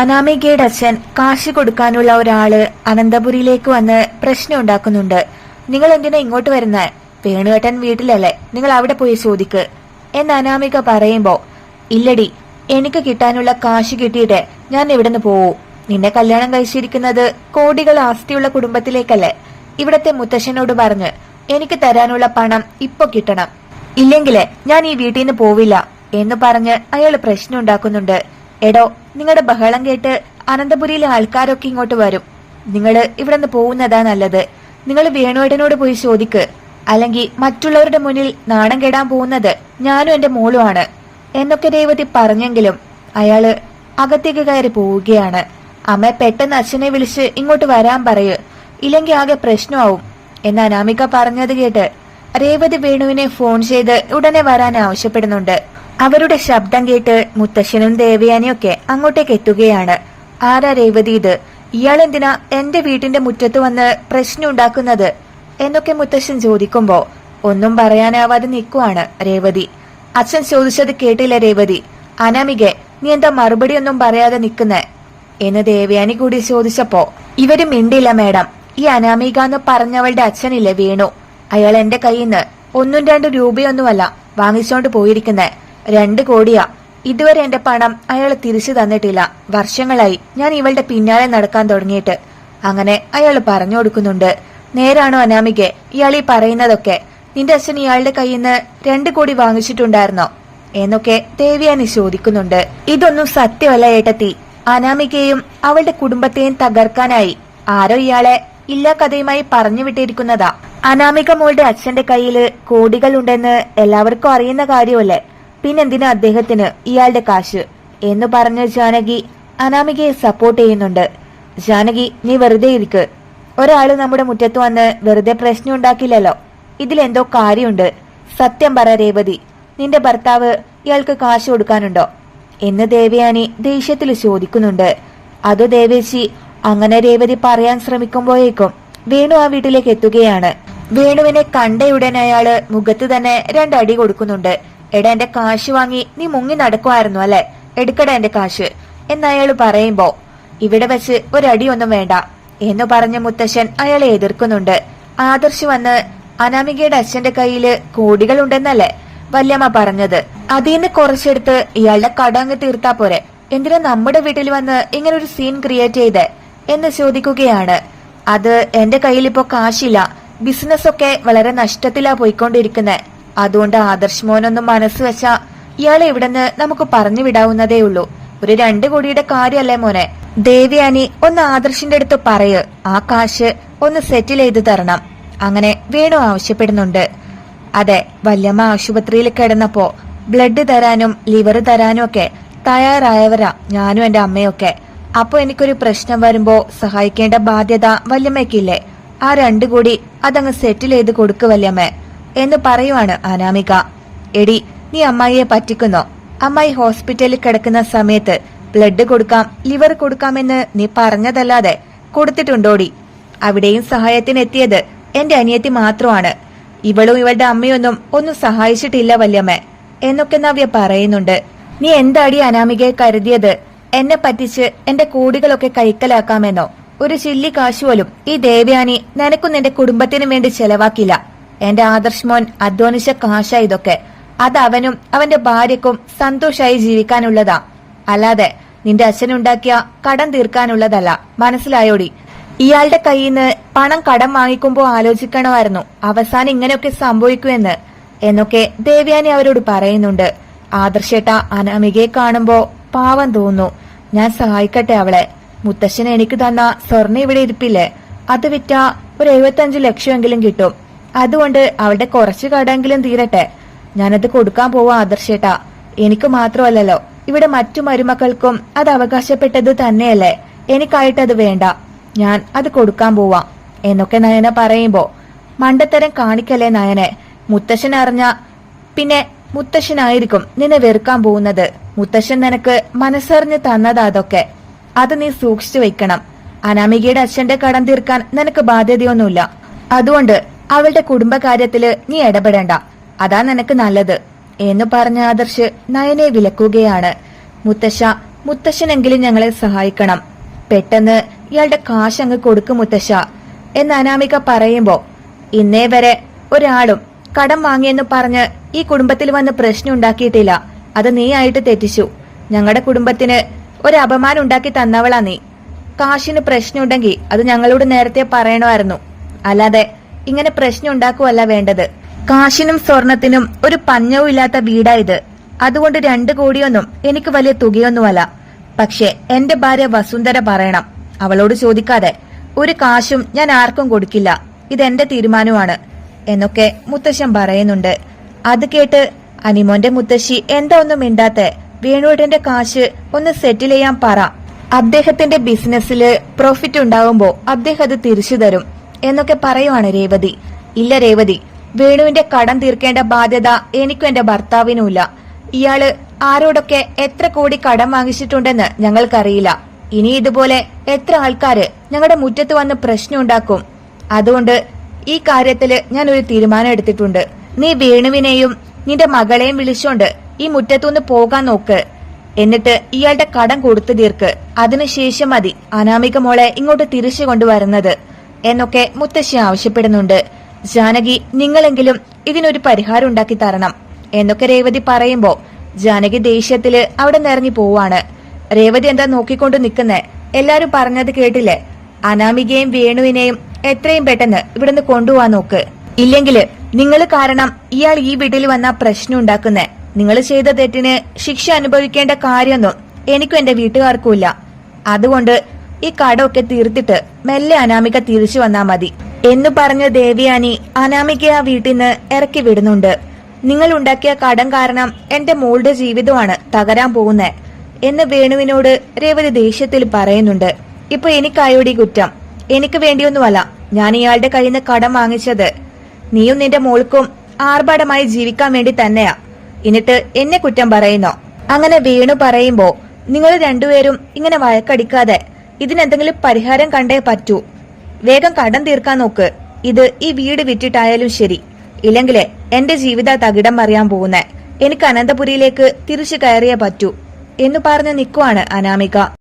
അനാമികയുടെ അച്ഛൻ കാശ് കൊടുക്കാനുള്ള ഒരാൾ അനന്തപുരിയിലേക്ക് വന്ന് പ്രശ്നം ഉണ്ടാക്കുന്നുണ്ട്. നിങ്ങൾ എന്തിനാ ഇങ്ങോട്ട് വരുന്ന? വേണുകേട്ടൻ വീട്ടിലല്ലേ? നിങ്ങൾ അവിടെ പോയി ചോദിക്ക്. എന്ന് അനാമിക പറയുമ്പോ ഇല്ലടി എനിക്ക് കിട്ടാനുള്ള കാശ് കിട്ടിയിട്ട് ഞാൻ ഇവിടുന്ന് പോവൂ. നിന്നെ കല്യാണം കഴിച്ചിരിക്കുന്നത് കോടികൾ ആസ്തിയുള്ള കുടുംബത്തിലേക്കല്ലേ? ഇവിടത്തെ മുത്തശ്ശനോട് പറഞ്ഞ് എനിക്ക് തരാനുള്ള പണം ഇപ്പൊ കിട്ടണം. ഇല്ലെങ്കിലേ ഞാൻ ഈ വീട്ടിൽ നിന്ന് പോവില്ല എന്ന് പറഞ്ഞ് അയാൾ പ്രശ്നം ഉണ്ടാക്കുന്നുണ്ട്. എടോ നിങ്ങളുടെ ബഹളം കേട്ട് അനന്തപുരിയിലെ ആൾക്കാരൊക്കെ ഇങ്ങോട്ട് വരും. നിങ്ങൾ ഇവിടെ നിന്ന് പോകുന്നതാ നല്ലത്. നിങ്ങൾ വേണുവേടനോട് പോയി ചോദിക്ക്. അല്ലെങ്കിൽ മറ്റുള്ളവരുടെ മുന്നിൽ നാണം കെടാൻ പോകുന്നത് ഞാനും എന്റെ മോളുമാണ്. എന്നൊക്കെ രേവതി പറഞ്ഞെങ്കിലും അയാൾ അകത്തേക്ക് കയറി പോവുകയാണ്. അമ്മ പെട്ടെന്ന് അച്ഛനെ വിളിച്ച് ഇങ്ങോട്ട് വരാൻ പറയൂ. ഇല്ലെങ്കിൽ ആകെ പ്രശ്നമാവും. എന്ന് അനാമിക പറഞ്ഞത് കേട്ട് രേവതി വേണുവിനെ ഫോൺ ചെയ്ത് ഉടനെ വരാൻ ആവശ്യപ്പെടുന്നുണ്ട്. അവരുടെ ശബ്ദം കേട്ട് മുത്തശ്ശനും ദേവയാനിയൊക്കെ അങ്ങോട്ടേക്ക് എത്തുകയാണ്. ആരാ രേവതി ഇത്? ഇയാൾ എന്തിനാ എന്റെ വീട്ടിന്റെ മുറ്റത്ത് വന്ന് പ്രശ്നം ഉണ്ടാക്കുന്നത് എന്നൊക്കെ മുത്തശ്ശൻ ചോദിക്കുമ്പോ ഒന്നും പറയാനാവാതെ നിൽക്കുവാണ് രേവതി. അച്ഛൻ ചോദിച്ചത് കേട്ടില്ല രേവതി. അനാമികെ നീ എന്താ മറുപടി ഒന്നും പറയാതെ നിൽക്കുന്നേ? എന്ന് ദേവയാനി കൂടി ചോദിച്ചപ്പോ ഇവർ മിണ്ടില്ല മാഡം. ഈ അനാമിക എന്ന് പറഞ്ഞവളുടെ അച്ഛനില്ലേ വീണു. അയാൾ എന്റെ കയ്യിൽ നിന്ന് ഒന്നും രണ്ടും രൂപയൊന്നുമല്ല വാങ്ങിച്ചോണ്ട് പോയിരിക്കുന്നേ. രണ്ട് കോടിയാ. ഇതുവരെ എന്റെ പണം അയാൾ തിരിച്ചു തന്നിട്ടില്ല. വർഷങ്ങളായി ഞാൻ ഇവളുടെ പിന്നാലെ നടക്കാൻ തുടങ്ങിയിട്ട്. അങ്ങനെ അയാൾ പറഞ്ഞു കൊടുക്കുന്നുണ്ട്. നേരാണോ അനാമികെ ഇയാൾ ഈ പറയുന്നതൊക്കെ. നിന്റെ അച്ഛൻ ഇയാളുടെ കയ്യിൽ നിന്ന് രണ്ട് കോടി വാങ്ങിച്ചിട്ടുണ്ടായിരുന്നോ? എന്നൊക്കെ ദേവിയാനി ചോദിക്കുന്നുണ്ട്. ഇതൊന്നും സത്യമല്ല ഏട്ടത്തി. അനാമികയും അവളുടെ കുടുംബത്തെയും തകർക്കാനായി ആരോ ഇയാളെ ഇല്ലാ കഥയുമായി പറഞ്ഞു വിട്ടിരിക്കുന്നതാ. അനാമിക മോളുടെ അച്ഛന്റെ കയ്യിൽ കോടികൾ ഉണ്ടെന്ന് എല്ലാവർക്കും അറിയുന്ന കാര്യമല്ലേ? പിന്നെന്തിനാ അദ്ദേഹത്തിന് ഇയാളുടെ കാശ്? എന്ന് പറഞ്ഞ ജാനകി അനാമികയെ സപ്പോർട്ട് ചെയ്യുന്നുണ്ട്. ജാനകി നീ വെറുതെ ഇരിക്ക്. ഒരാൾ നമ്മുടെ മുറ്റത്ത് വന്ന് വെറുതെ പ്രശ്നം ഉണ്ടാക്കില്ലല്ലോ. ഇതിലെന്തോ കാര്യമുണ്ട്. സത്യം പറ രേവതി. നിന്റെ ഭർത്താവ് ഇയാൾക്ക് കാശ് കൊടുക്കാനുണ്ടോ? എന്ന് ദേവയാനി ദേഷ്യത്തിൽ ചോദിക്കുന്നുണ്ട്. അത് ദേവേശി അങ്ങനെ രേവതി പറയാൻ ശ്രമിക്കുമ്പോഴേക്കും വേണു ആ വീട്ടിലേക്ക് എത്തുകയാണ്. വേണുവിനെ കണ്ടയുടൻ അയാൾ മുഖത്ത് തന്നെ രണ്ടടി കൊടുക്കുന്നുണ്ട്. എടാ എന്റെ കാശ് വാങ്ങി നീ മുങ്ങി നടക്കുമായിരുന്നു അല്ലെ? എടുക്കട എന്റെ കാശ്. എന്നയാൾ പറയുമ്പോ ഇവിടെ വെച്ച് ഒരടിയൊന്നും വേണ്ട എന്ന് പറഞ്ഞ മുത്തശ്ശൻ അയാളെ എതിർക്കുന്നുണ്ട്. ആദർശ് വന്ന് അനാമികയുടെ അച്ഛന്റെ കയ്യിൽ കോടികളുണ്ടെന്നല്ലേ? വല്യമ്മ പറഞ്ഞത്. അതിന്ന് കുറച്ചെടുത്ത് ഇയാളുടെ കടങ്ങ് തീർത്താ പോരെ. എന്തിനാ നമ്മുടെ വീട്ടിൽ വന്ന് ഇങ്ങനെ ഒരു സീൻ ക്രിയേറ്റ് ചെയ്തേ? എന്ന് ചോദിക്കുകയാണ്. അത് എന്റെ കയ്യിൽ ഇപ്പോ കാശില്ല. ബിസിനസ് ഒക്കെ വളരെ നഷ്ടത്തിലാ പോയിക്കൊണ്ടിരിക്കുന്നെ. അതുകൊണ്ട് ആദർശ് മോനൊന്നും മനസ്സ് വെച്ചാ ഇയാളെ ഇവിടുന്ന് നമുക്ക് പറഞ്ഞു വിടാവുന്നതേ ഉള്ളൂ. ഒരു രണ്ടു കോടിയുടെ കാര്യല്ലേ മോനെ? ദേവയാനി ഒന്ന് ആദർശിന്റെ അടുത്ത് പറയ്. ആ കാശ് ഒന്ന് സെറ്റിൽ ചെയ്ത് തരണം. അങ്ങനെ വേണു ആവശ്യപ്പെടുന്നുണ്ട്. അതെ വല്യമ്മ ആശുപത്രിയിൽ കിടന്നപ്പോ ബ്ലഡ് തരാനും ലിവർ തരാനും ഒക്കെ തയ്യാറായവരാ ഞാനും എന്റെ അമ്മയൊക്കെ. അപ്പൊ എനിക്കൊരു പ്രശ്നം വരുമ്പോ സഹായിക്കേണ്ട ബാധ്യത വല്യമ്മയ്ക്കില്ലേ? ആ രണ്ടു കൂടി അതങ്ങ് സെറ്റിൽ ചെയ്ത് കൊടുക്ക് വല്യമ്മേ. എന്ന് പറയുവാണ് അനാമിക. എടി നീ അമ്മായിയെ പറ്റിക്കുന്നോ? അമ്മായി ഹോസ്പിറ്റലിൽ കിടക്കുന്ന സമയത്ത് ബ്ലഡ് കൊടുക്കാം ലിവർ കൊടുക്കാമെന്ന് നീ പറഞ്ഞതല്ലാതെ കൊടുത്തിട്ടുണ്ടോടി? അവിടെയും സഹായത്തിനെത്തിയത് എന്റെ അനിയത്തി മാത്രമാണ്. ഇവളും ഇവളുടെ അമ്മയൊന്നും ഒന്നും സഹായിച്ചിട്ടില്ല വല്യമ്മേ എന്നൊക്കെ നവ്യ പറയുന്നുണ്ട്. നീ എന്താടി അനാമികയെ കരുതിയത്? എന്നെ പറ്റിച്ച് എന്റെ കൂടികളൊക്കെ കൈക്കലാക്കാമെന്നോ? ഒരു ചില്ലി കാശുപോലും ഈ ദേവയാനി നിനക്കും നിന്റെ കുടുംബത്തിനും വേണ്ടി ചെലവാക്കില്ല. എന്റെ ആദർശ് മോൻ അധ്വാനിച്ച കാശ ഇതൊക്കെ. അത് അവനും അവന്റെ ഭാര്യക്കും സന്തോഷമായി ജീവിക്കാനുള്ളതാ. അല്ലാതെ നിന്റെ അച്ഛനുണ്ടാക്കിയ കടം തീർക്കാനുള്ളതല്ല. മനസ്സിലായോടി? ഇയാളുടെ കയ്യിൽ നിന്ന് പണം കടം വാങ്ങിക്കുമ്പോ ആലോചിക്കണമായിരുന്നു. അവസാനം ഇങ്ങനെയൊക്കെ സംഭവിക്കുമെന്ന് എന്നൊക്കെ ദേവ്യാനി അവരോട് പറയുന്നുണ്ട്. ആദർശേട്ട അനാമികയെ കാണുമ്പോ പാവം തോന്നുന്നു. ഞാൻ സഹായിക്കട്ടെ അവളെ. മുത്തശ്ശൻ എനിക്ക് തന്ന സ്വർണ ഇവിടെ ഇരിപ്പില്ലേ? അത് വിറ്റ ഒരു എഴുപത്തഞ്ച് ലക്ഷമെങ്കിലും കിട്ടും. അതുകൊണ്ട് അവളുടെ കുറച്ച് കടെങ്കിലും തീരട്ടെ. ഞാനത് കൊടുക്കാൻ പോവാ ആദർശേട്ടാ. എനിക്ക് മാത്രമല്ലല്ലോ. ഇവിടെ മറ്റു മരുമക്കൾക്കും അത് അവകാശപ്പെട്ടത് തന്നെയല്ലേ? എനിക്കായിട്ടത് വേണ്ട. ഞാൻ അത് കൊടുക്കാൻ പോവാം എന്നൊക്കെ നയന പറയുമ്പോ മണ്ടത്തരം കാണിക്കല്ലേ നയനെ? മുത്തശ്ശൻ അറിഞ്ഞ പിന്നെ മുത്തശ്ശനായിരിക്കും നിന്നെ വെറുക്കാൻ പോകുന്നത്. മുത്തശ്ശൻ നിനക്ക് മനസ്സറിഞ്ഞ് തന്നതാ അതൊക്കെ. അത് നീ സൂക്ഷിച്ചു വെക്കണം. അനാമികയുടെ അച്ഛന്റെ കടം തീർക്കാൻ നിനക്ക് ബാധ്യതയൊന്നുമില്ല. അതുകൊണ്ട് അവളുടെ കുടുംബകാര്യത്തിൽ നീ ഇടപെടേണ്ട. അതാ നിനക്ക് നല്ലത്. എന്ന് പറഞ്ഞ ആദർശ് നയനെ വിലക്കുകയാണ്. മുത്തശ്ശ മുത്തശ്ശനെങ്കിലും ഞങ്ങളെ സഹായിക്കണം. പെട്ടെന്ന് ഇയാളുടെ കാശ് അങ്ങ് കൊടുക്കും മുത്തശ്ശ. എന്ന് അനാമിക പറയുമ്പോ ഇന്നേ വരെ ഒരാളും കടം വാങ്ങിയെന്ന് പറഞ്ഞ് ഈ കുടുംബത്തിൽ വന്ന് പ്രശ്നം ഉണ്ടാക്കിയിട്ടില്ല. അത് നീ ആയിട്ട് തെറ്റിച്ചു. ഞങ്ങളുടെ കുടുംബത്തിന് ഒരു അപമാനം ഉണ്ടാക്കി തന്നവളാ നീ. കാശിന് പ്രശ്നമുണ്ടെങ്കിൽ അത് ഞങ്ങളോട് നേരത്തെ പറയണമായിരുന്നു. അല്ലാതെ ഇങ്ങനെ പ്രശ്നം ഉണ്ടാക്കുവല്ല വേണ്ടത്. കാശിനും സ്വർണത്തിനും ഒരു പഞ്ഞവും ഇല്ലാത്ത വീടാ ഇത്. അതുകൊണ്ട് രണ്ടു കോടിയൊന്നും എനിക്ക് വലിയ തുകയൊന്നുമല്ല. പക്ഷെ എന്റെ ഭാര്യ വസുന്ധര പറയണം. അവളോട് ചോദിക്കാതെ ഒരു കാശും ഞാൻ ആർക്കും കൊടുക്കില്ല. ഇതെന്റെ തീരുമാനമാണ് എന്നൊക്കെ മുത്തശ്ശൻ പറയുന്നുണ്ട്. അത് കേട്ട് അനിമോന്റെ മുത്തശ്ശി എന്താ ഒന്നും മിണ്ടാത്തെ വേണുവേട്ടന്റെ കാശ് ഒന്ന് സെറ്റിൽ ചെയ്യാൻ പറ. അദ്ദേഹത്തിന്റെ ബിസിനസ്സിൽ പ്രോഫിറ്റ് ഉണ്ടാവുമ്പോ അദ്ദേഹം അത് തിരിച്ചു തരും. എന്നൊക്കെ പറയുവാണ് രേവതി. ഇല്ല രേവതി വേണുവിന്റെ കടം തീർക്കേണ്ട ബാധ്യത എനിക്കും എന്റെ ഭർത്താവിനുമില്ല. ഇയാൾ ആരോടൊക്കെ എത്ര കോടി കടം വാങ്ങിച്ചിട്ടുണ്ടെന്ന് ഞങ്ങൾക്കറിയില്ല. ഇനി ഇതുപോലെ എത്ര ആൾക്കാര് ഞങ്ങളുടെ മുറ്റത്ത് വന്ന് പ്രശ്നം ഉണ്ടാക്കും അതുകൊണ്ട് ഈ കാര്യത്തിൽ ഞാൻ ഒരു തീരുമാനം എടുത്തിട്ടുണ്ട്. നീ വേണുവിനെയും നിന്റെ മകളെയും വിളിച്ചോണ്ട് ഈ മുറ്റത്തുനിന്ന് പോകാൻ നോക്ക്. എന്നിട്ട് ഇയാളുടെ കടം കൊടുത്തു തീർക്ക്. അതിനുശേഷം മതി അനാമിക മോളെ ഇങ്ങോട്ട് തിരിച്ചു കൊണ്ടുവരുന്നത്. എന്നൊക്കെ മുത്തശ്ശി ആവശ്യപ്പെടുന്നുണ്ട്. ജാനകി നിങ്ങളെങ്കിലും ഇതിനൊരു പരിഹാരം ഉണ്ടാക്കി തരണം എന്നൊക്കെ രേവതി പറയുമ്പോ ജാനകി ദേഷ്യത്തിൽ അവിടെ നിറങ്ങി പോവാണ്. രേവതി എന്താ നോക്കിക്കൊണ്ട് നിൽക്കുന്നേ എല്ലാരും പറഞ്ഞത് കേട്ടില്ലേ? അനാമികയും വേണുവിനെയും എത്രയും പെട്ടെന്ന് ഇവിടുന്ന് കൊണ്ടുപോവാൻ നോക്ക്. ഇല്ലെങ്കിൽ നിങ്ങൾ കാരണം ഇയാൾ ഈ വീട്ടിൽ വന്ന പ്രശ്നം ഉണ്ടാക്കുന്നേ. നിങ്ങൾ ചെയ്ത തെറ്റിന് ശിക്ഷ അനുഭവിക്കേണ്ട കാര്യമൊന്നും എനിക്കും എന്റെ വീട്ടുകാർക്കും ഇല്ല. അതുകൊണ്ട് ഈ കടമൊക്കെ തീർത്തിട്ട് മെല്ലെ അനാമിക തിരിച്ചു വന്നാ മതി. എന്നു പറഞ്ഞ ദേവിയാനി അനാമികയെ ആ വീട്ടിൽ നിന്ന് ഇറക്കി വിടുന്നുണ്ട്. നിങ്ങൾ ഉണ്ടാക്കിയ കടം കാരണം എന്റെ മോളുടെ ജീവിതമാണ് തകരാൻ പോകുന്നേ എന്ന് വേണുവിനോട് രേവതി ദേഷ്യത്തിൽ പറയുന്നുണ്ട്. ഇപ്പൊ എനിക്കായോടി കുറ്റം. എനിക്ക് വേണ്ടിയൊന്നുമല്ല. ഞാൻ ഇയാളുടെ കയ്യിൽ നിന്ന് കടം വാങ്ങിച്ചത്. നീയും നിന്റെ മോൾക്കും ആർഭാടമായി ജീവിക്കാൻ വേണ്ടി തന്നെയാ. എന്നിട്ട് എന്നെ കുറ്റം പറയുന്നോ? അങ്ങനെ വേണു പറയുമ്പോ നിങ്ങൾ രണ്ടുപേരും ഇങ്ങനെ വഴക്കടിക്കാതെ ഇതിനെന്തെങ്കിലും പരിഹാരം കണ്ടേ പറ്റൂ. വേഗം കടം തീർക്കാൻ നോക്ക്. ഇത് ഈ വീട് വിറ്റിട്ടായാലും ശരി. ഇല്ലെങ്കിലേ എന്റെ ജീവിത തകിടം അറിയാൻ പോകുന്നേ. എനിക്ക് അനന്തപുരിയിലേക്ക് തിരിച്ചു കയറിയേ പറ്റൂ. എന്നു പറഞ്ഞ് നിൽക്കുവാണ് അനാമിക.